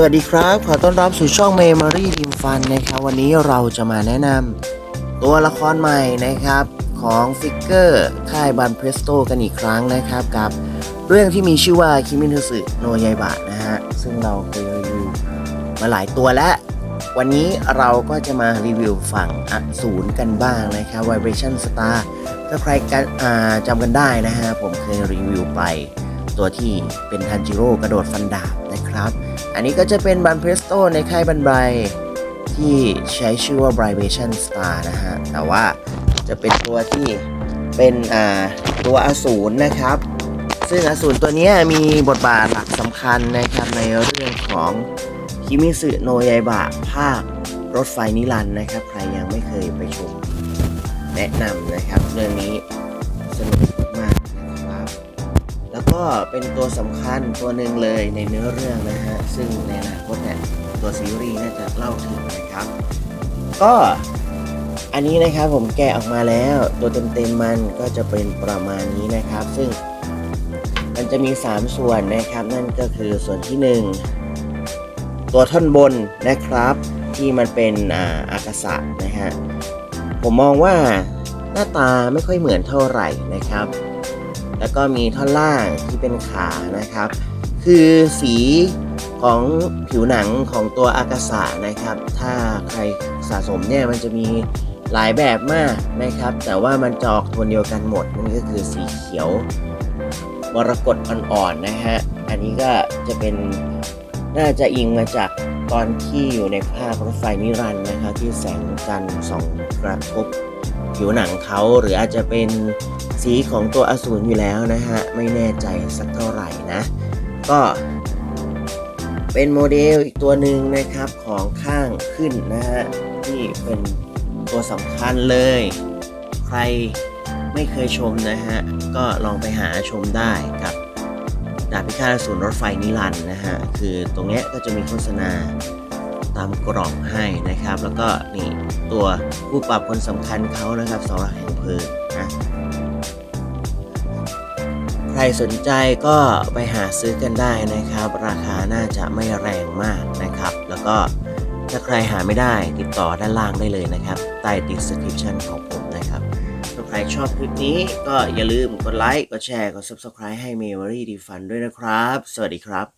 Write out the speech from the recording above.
สวัสดีครับ ขอต้อนรับสู่ช่อง Memory Team Fun นะครับวันนี้เราจะมาแนะนำตัวละครใหม่นะครับของฟิกเกอร์ค่ายบันเพรสโตกันอีกครั้งนะครับ กับเรื่องที่มีชื่อว่าคิมินุสึโนยายบะนะฮะ ซึ่งเราเคยรีวิวมาหลายตัวแล้ว วันนี้เราก็จะมารีวิวฝั่งอสูรกันบ้างนะครับ Vibration Star ถ้าใครกันจำกันได้นะฮะ ผมเคยรีวิวไป ตัวที่เป็นทันจิโร่กระโดดฟันดาบนะครับ อันนี้ก็จะเป็นบันเพรสโตในค่ายบันไบที่ใช้ชื่อว่า Vibration Star นะฮะ แต่ว่าจะเป็นตัวที่เป็นอ่าตัวอสูรนะครับ ซึ่งอสูรตัวนี้มีบทบาทหลักสำคัญนะครับในเรื่องของคิมิสึโนยายบะภาครถไฟนิรันดร์นะครับ ใครยังไม่เคยไปชมแนะนำนะครับเรื่อง เป็นตัวสำคัญตัวหนึ่งเลยในเนื้อเรื่องนะฮะซึ่งในอนาคตเนี่ยตัวซีรีส์น่าจะเล่าถึงนะครับ ก็อันนี้นะครับผมแกะออกมาแล้วตัวเต็มๆมันก็จะเป็นประมาณนี้นะครับ ซึ่งมันจะมี 3 ส่วนนะครับ นั่นก็คือส่วนที่ 1 ตัวท่อนบนนะครับ ที่มันเป็นอ่าอากาศะนะฮะผมมองว่าหน้าตาไม่ค่อยเหมือนเท่าไหร่นะครับ แล้วก็มีท่อนล่างที่เป็นขานะครับ คือสีของผิวหนังของตัวอากาศะนะครับ ถ้าใครสะสมเนี่ยมันจะมีหลายแบบมากนะครับ แต่ว่ามันจอกโทนเดียวกันหมดนั่นก็คือสีเขียวมรกตอ่อนๆนะฮะ อันนี้ก็จะเป็นน่าจะอิงมาจากตอนที่อยู่ในภาครถไฟนิรันดร์นะครับที่แสงจันทร์ส่องกระทบ ผิวหนังเขาหรืออาจจะเป็นสีของตัวอสูรอยู่แล้วนะฮะ ไม่แน่ใจสักเท่าไหร่นะ ก็เป็นโมเดลอีกตัวหนึ่งนะครับของข้างขึ้นนะฮะ ที่เป็นตัวสำคัญเลย ใครไม่เคยชมนะฮะ ก็ลองไปหาชมได้กับดาบพิฆาตอสูรรถไฟนิรันต์นะฮะ คือตรงเนี้ยก็จะมีโฆษณา ตามกล่องให้นะครับ แล้วก็นี่ตัวผู้ปรับคนสำคัญเขานะครับสำหรับแห่งเพลิงนะใครสนใจก็ไปหาซื้อกันได้นะครับ ราคาน่าจะไม่แรงมากนะครับ แล้วก็ถ้าใครหาไม่ได้ติดต่อด้านล่างได้เลยนะครับ ใต้ description ของผมนะครับถ้าใครชอบคลิปนี้ก็อย่าลืมกดไลค์ กดแชร์ กด subscribe ให้ Memory d e Fun ด้วยนะครับ สวัสดีครับ